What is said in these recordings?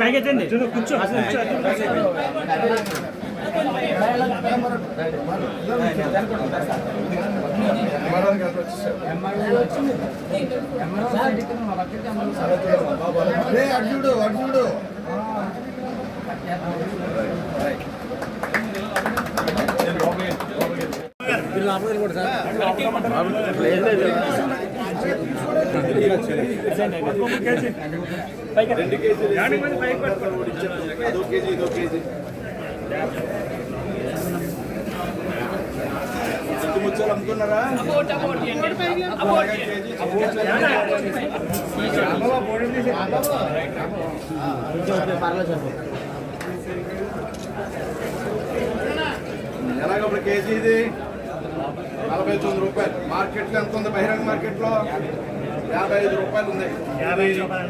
పైకెత్తండి కూర్చో అర్జుడు అర్జుడు అదో కేజీ ఇదో కేజీ చుట్టు ముచ్చాలు అమ్ముతున్నారా ఎలాగప్పుడు కేజీ ఇది? నలభై తొమ్మిది రూపాయలు. మార్కెట్లో ఎంత ఉంది? బహిరంగ మార్కెట్లో యాభై ఐదు రూపాయలు ఉంది. యాభై ఐదు రూపాయలు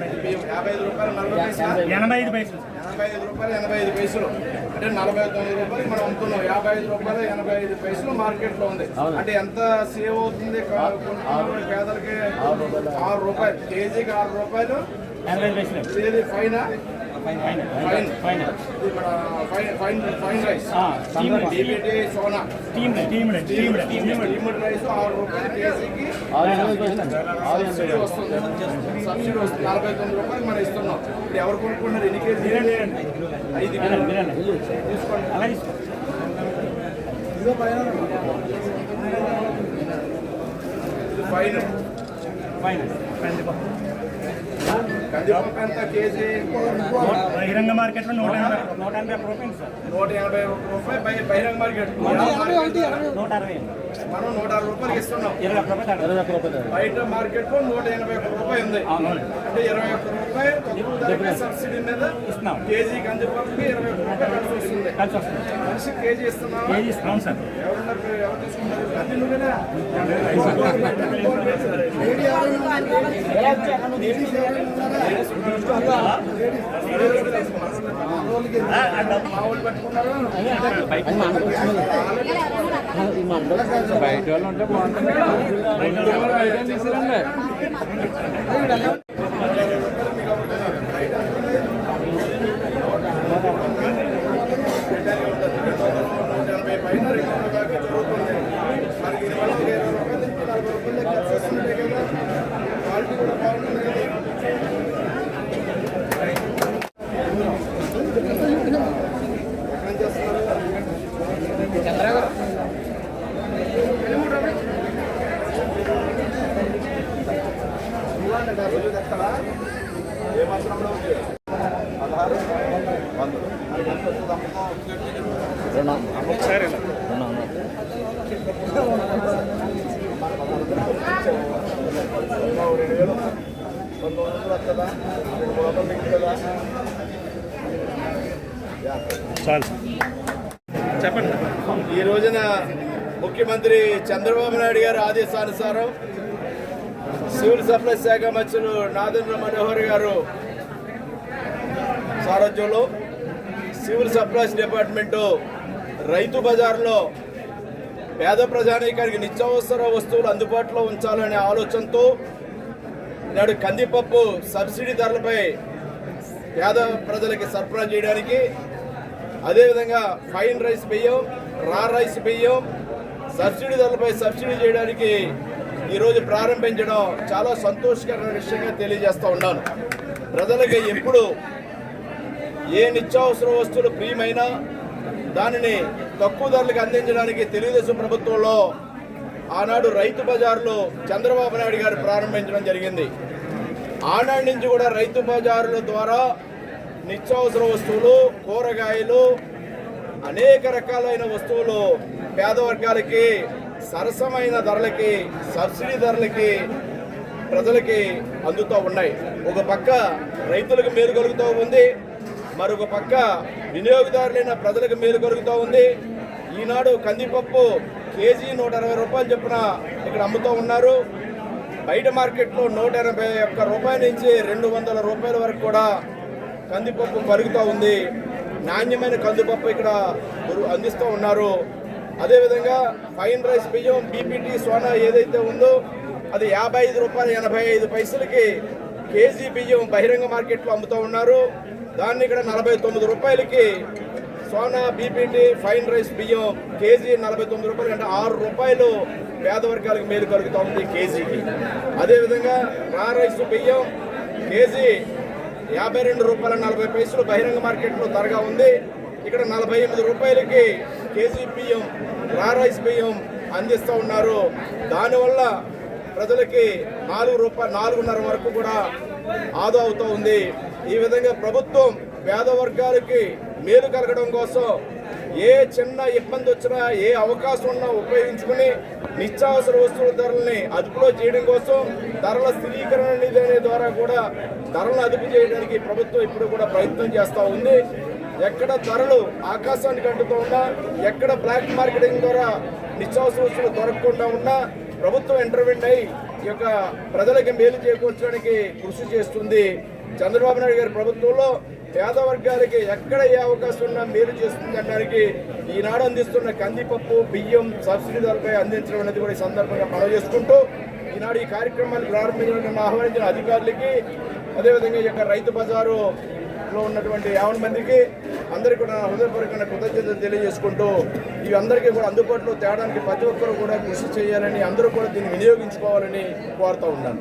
యాభై ఐదు రూపాయలు నలభై పైసలు? ఎనభై ఐదు పైసలు ఎనభై ఐదు రూపాయలు ఎనభై ఐదు పైసలు. అంటే నలభై తొమ్మిది రూపాయలు మనం అమ్ముతున్నాం యాభై ఐదు రూపాయలు ఎనభై ఐదు పైసలు మార్కెట్లో ఉంది అంటే ఎంత సేవ్ అవుతుంది? పేదలకి ఆరు రూపాయలు. కేజీకి ఆరు రూపాయలు. ఇది fine? Fine fine fine fine fine rice team team subsidy వస్తుంది నలభై తొమ్మిది రూపాయలు మనం ఇస్తున్నాం ఇప్పుడు ఎవరు కొనుక్కున్నారు ఎన్ని కేజీలు ఐదు తీసుకోండి అలా తీసుకో ఫైన్ ఫైన్ బహిరంగ మార్కెట్లో నూట ఎనభై నూట ఎనభై రూపాయలు సార్. నూట ఎనభై రూపాయలు బహి- బహిరంగ మార్కెట్. నూట అరవై. మనం నూట అరవై రూపాయలు ఇస్తున్నాం. ఇరవై ఒక్క రూపాయలు ఇరవై ఒక్క రూపాయలు బయట మార్కెట్లో నూట ఎనభై ఒక్క రూపాయి ఉంది. అంటే ఇరవై ఒక్క రూపాయి తక్కువ ధరకే సబ్సిడీ మీద ఇస్తున్నాం. కేజీ కందిపప్పుకి ఇరవై ఒక్క రూపాయలు కలిసి వస్తుంది. కలిసి వస్తుంది. మనిషి కేజీ ఇస్తున్నాం కేజీ ఇస్తున్నాం సార్. ఎవరున్నారు ఎవరు తీసుకుంటారు? నువ్వేనా? బయట వాళ్ళు ఉంటే బాగుంటుంది ఎనభై పైన రెండు వందల దాకా జరుగుతుంది మరి ఇది వాళ్ళకి ఇరవై రూపాయలు నుంచి నలభై రూపాయలు లెక్క వచ్చేస్తుంది కదా క్వాలిటీ కూడా బాగుంటుంది కదా ఎక్కడ చేస్తున్నారు రోజు తెస్తావా? ఏ మాత్రంలో ఉంది? పదహారు వందలు మరి ఎంత వస్తుంది అమ్మకం? ఒకసారి రెండు వేలు పంతొమ్మిది వందలు వస్తుందా రెండు వందలు మిగులుతుందా చాలు చెప్పండి ఈ రోజున ముఖ్యమంత్రి చంద్రబాబు నాయుడు గారి ఆదేశానుసారం సివిల్ సప్లై శాఖ మంత్రులు నాదేంద్ర మనోహర్ గారు సారథ్యంలో సివిల్ సప్లైస్ డిపార్ట్మెంటు రైతు బజార్లో పేద ప్రజానీకానికి నిత్యావసర వస్తువులు అందుబాటులో ఉంచాలనే ఆలోచనతో నాడు కందిపప్పు సబ్సిడీ ధరలపై పేద ప్రజలకి సరఫరా చేయడానికి అదేవిధంగా ఫైన్ రైస్ బియ్యం రా రైస్ బియ్యం సబ్సిడీ ధరలపై సబ్సిడీ చేయడానికి ఈరోజు ప్రారంభించడం చాలా సంతోషకరమైన విషయంగా తెలియజేస్తూ ఉన్నాను. ప్రజలకి ఎప్పుడు ఏ నిత్యావసర వస్తువులు ప్రియమైనా దానిని తక్కువ ధరలకు అందించడానికి తెలుగుదేశం ప్రభుత్వంలో ఆనాడు రైతు బజార్లో చంద్రబాబు నాయుడు గారు ప్రారంభించడం జరిగింది. ఆనాడు నుంచి కూడా రైతు బజారుల ద్వారా నిత్యావసర వస్తువులు కూరగాయలు అనేక రకాలైన వస్తువులు పేద వర్గాలకి సరసమైన ధరలకి సబ్సిడీ ధరలకి ప్రజలకి అందుతూ ఉన్నాయి. ఒక పక్క రైతులకు మేలు కలుగుతూ ఉంది. మరొక పక్క వినియోగదారులైన ప్రజలకు మేలు కలుగుతూ ఉంది. ఈనాడు కందిపప్పు కేజీ నూట అరవై రూపాయలు చొప్పున ఇక్కడ అమ్ముతూ ఉన్నారు. బయట మార్కెట్లో నూట ఎనభై ఒక్క రూపాయల నుంచి రెండు వందల రూపాయల వరకు కూడా కందిపప్పు కరుగుతూ ఉంది. నాణ్యమైన కందిపప్పు ఇక్కడ అందిస్తూ ఉన్నారు. అదేవిధంగా ఫైన్ రైస్ బియ్యం బీపీటీ సోనా ఏదైతే ఉందో అది యాభై ఐదు రూపాయలు ఎనభై ఐదు పైసలకి కేజీ బియ్యం బహిరంగ మార్కెట్లో అమ్ముతూ ఉన్నారు. దాన్ని ఇక్కడ నలభై తొమ్మిది రూపాయలకి సోనా బీపీటీ ఫైన్ రైస్ బియ్యం కేజీ నలభై తొమ్మిది రూపాయలు అంటే ఆరు రూపాయలు పేద వర్గాలకు మేలు కలుగుతూ ఉంది కేజీకి. అదేవిధంగా రా రైస్ బియ్యం కేజీ యాభై రెండు రూపాయల నలభై పైసలు బహిరంగ మార్కెట్లో ధరగా ఉంది. ఇక్కడ నలభై ఎనిమిది రూపాయలకి కేజీ బియ్యం రా రైస్ బియ్యం అందిస్తూ ఉన్నారు. దానివల్ల ప్రజలకి నాలుగు రూపాయలు నాలుగున్నర వరకు కూడా ఆదా అవుతూ ఉంది. ఈ విధంగా ప్రభుత్వం పేద వర్గాలకి మేలు కలగడం కోసం ఏ చిన్న ఇబ్బంది వచ్చినా ఏ అవకాశం ఉన్నా ఉపయోగించుకుని నిత్యావసర వస్తువుల ధరల్ని అదుపులో చేయడం కోసం ధరల స్థిరీకరణ నిధి అనే ద్వారా కూడా ధరలను అదుపు చేయడానికి ప్రభుత్వం ఇప్పుడు కూడా ప్రయత్నం చేస్తూ ఉంది. ఎక్కడ ధరలు ఆకాశానికి అంటుతూ ఉన్నా ఎక్కడ బ్లాక్ మార్కెటింగ్ ద్వారా నిత్యావసర వస్తువులు దొరకకుండా ఉన్నా ప్రభుత్వం ఇంటర్వెంట్ అయి ఈ యొక్క ప్రజలకి మేలు చేకూర్చడానికి కృషి చేస్తుంది. చంద్రబాబు నాయుడు గారి ప్రభుత్వంలో పేద వర్గాలకి ఎక్కడ ఏ అవకాశం ఉన్నా మేలు చేస్తుంది అనడానికి ఈనాడు అందిస్తున్న కందిపప్పు బియ్యం సబ్సిడీ ధరపై అందించడం అనేది కూడా ఈ సందర్భంగా మనవి చేసుకుంటూ ఈనాడు ఈ కార్యక్రమాన్ని ప్రారంభించడానికి ఆహ్వానించిన అధికారులకి అదేవిధంగా ఈ యొక్క రైతు బజారు లో ఉన్నటువంటి యావన మందికి అందరికీ కూడా హృదయపూర్వకంగా కృతజ్ఞతలు తెలియజేసుకుంటూ ఇవి అందరికీ కూడా అందుబాటులో తేడానికి ప్రతి ఒక్కరు కూడా కృషి చేయాలని అందరూ కూడా దీన్ని వినియోగించుకోవాలని కోరుతూ ఉన్నాను.